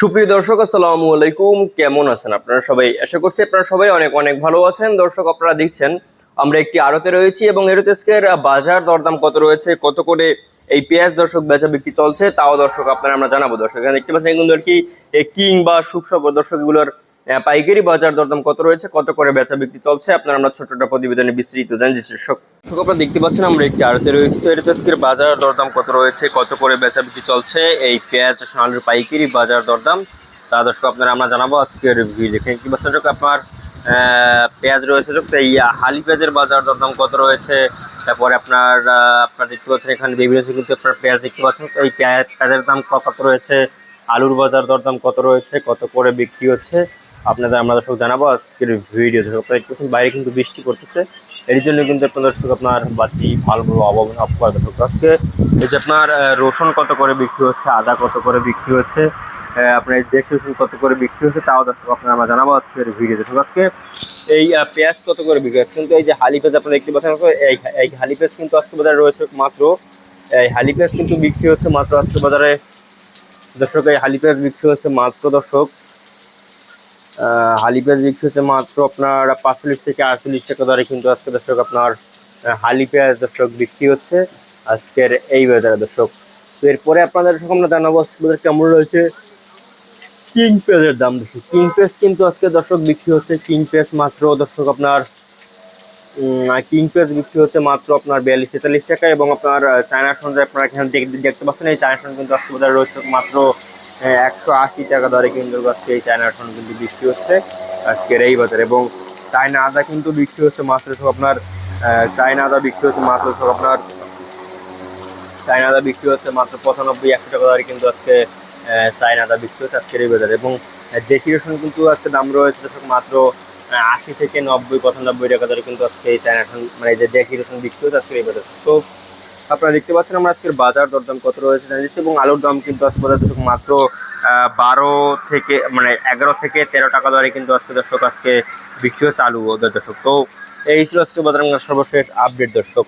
সুপ্রিয় দর্শক আসসালামু আলাইকুম। কেমন আছেন আপনারা সবাই? আশা করছি আপনারা সবাই অনেক অনেক ভালো আছেন। দর্শক আপনারা দেখছেন আমরা একটি আড়তে রয়েছি এবং এরোতেস্কের বাজার দরদাম কত রয়েছে কত করে এই পেঁয়াজ দর্শক বেচা বিক্রি চলছে তাও দর্শক আপনারা আমরা জানাব। দর্শক এখানে দেখতে পাচ্ছেন কিন্তু আর কি কিং বা সুখসগর দর্শক এগুলোর আহ, পাইকারি বাজার দরদাম কত রয়েছে, কত করে বেচা বিক্রি চলছে, আপনারা আমরা ছোটটা প্রতিবেদনে বিস্তৃত জানছি দর্শক দর্শক, আপনারা দেখতে পাচ্ছেন আমরা একটি আড়তে রয়েছি। তো এটা আজকের বাজার দরদাম কত রয়েছে, কত করে বেচা বিক্রি চলছে, এই পেঁয়াজ সোনালির পাইকারি বাজার দরদাম। তা দর্শক, আপনারা আমরা জানাব আজকের ভিডিও দেখে। কি বছর আপনার পেঁয়াজ রয়েছে তো এই হালি পেঁয়াজের বাজার দরদাম কত রয়েছে, তারপরে আপনার আপনার দেখতে পাচ্ছেন এখানে বিভিন্ন কিন্তু আপনার পেঁয়াজ দেখতে পাচ্ছেন। তো এই পেঁয়াজ, পেঁয়াজের দাম কত রয়েছে, আলুর বাজার দরদাম কত রয়েছে, কত করে বিক্রি হচ্ছে আপনাদের, আমরা দর্শক জানাব আজকের ভিডিও দর্শক। বাইরে কিন্তু বৃষ্টি করতেছে এর জন্য কিন্তু আপনার দর্শক আপনার বাতি ভালোভাবে অভাব অফ করে দর্শক। আজকে এই যে আপনার রসুন কত করে বিক্রি হচ্ছে, আদা কত করে বিক্রি হচ্ছে আপনার দেশি রসুন কত করে বিক্রি হচ্ছে, তাও দর্শক আপনার আমরা জানাব আজকের ভিডিও দর্শক। আজকে এই পেঁয়াজ কত করে বিক্রি হচ্ছে, কিন্তু এই যে হালি পেঁয়াজ আপনারা দেখতে পাচ্ছেন এই হালি পেঁয়াজ কিন্তু আজকে বাজারে রয়েছে মাত্র, এই হালি পেঁয়াজ কিন্তু বিক্রি হচ্ছে মাত্র আজকে বাজারে। দর্শক, এই হালি পেঁয়াজ বিক্রি হচ্ছে মাত্র দর্শক হালি পেঁয়াজ বিক্রি হচ্ছে মাত্র আপনার পাঁচচল্লিশ থেকে আটচল্লিশ টাকা দরে, কিন্তু আজকে দর্শক আপনার হালি পেঁয়াজ দর্শক বিক্রি হচ্ছে। আজকের এই বাজারে দর্শক, তো এরপরে আপনাদের দর্শক আমরা জানাব আজকে কেমন রয়েছে। কিং পেঁয়াজের দাম দর্শক কিং পেঁয়াজ কিন্তু আজকে দর্শক বিক্রি হচ্ছে কিং পেঁয়াজ মাত্র দর্শক আপনার কিং পেঁয়াজ বিক্রি হচ্ছে মাত্র আপনার বিয়াল্লিশ তেতাল্লিশ টাকা এবং আপনার চায়না সঞ্জয়, আপনারা এখানে দেখ- দেখতে পাচ্ছেন, এই চায়না সন কিন্তু আজকে বাজারে রয়েছে মাত্র একশো আশি টাকা দরে কিন্তু আজকে এই চায়না সন কিন্তু বিক্রি হচ্ছে, আজকের এই বাজারে। এবং চায়না আদা কিন্তু বিক্রি হচ্ছে মাত্র সব আপনার চায়না আদা বিক্রি হচ্ছে মাত্র সব আপনার, চায়না আদা বিক্রি হচ্ছে মাত্র পঁচানব্বই, একশো টাকা দরে কিন্তু আজকে চায়না আদা বিক্রি হচ্ছে আজকের এই বাজারে। এবং দেশি রসুন কিন্তু আজকে দাম রয়েছে দর্শক মাত্র, আশি থেকে নব্বই, পঁচানব্বই টাকা দরে কিন্তু আজকে এই চায়না মানে যে দেশি রসুন বিক্রি হচ্ছে আজকের এই বাজারে। তো আপনারা দেখতে পাচ্ছেন আমরা আজকের বাজার দরদাম কত রয়েছে জানিস এবং আলুর দাম কিন্তু আজকে দর্শক মাত্র বারো থেকে মানে এগারো থেকে তেরো টাকা দরে কিন্তু আজকে দর্শক আজকে বিক্রি হচ্ছে আলু দর্শক। তো এই ছিল আজকে বাজার সর্বশেষ আপডেট দর্শক।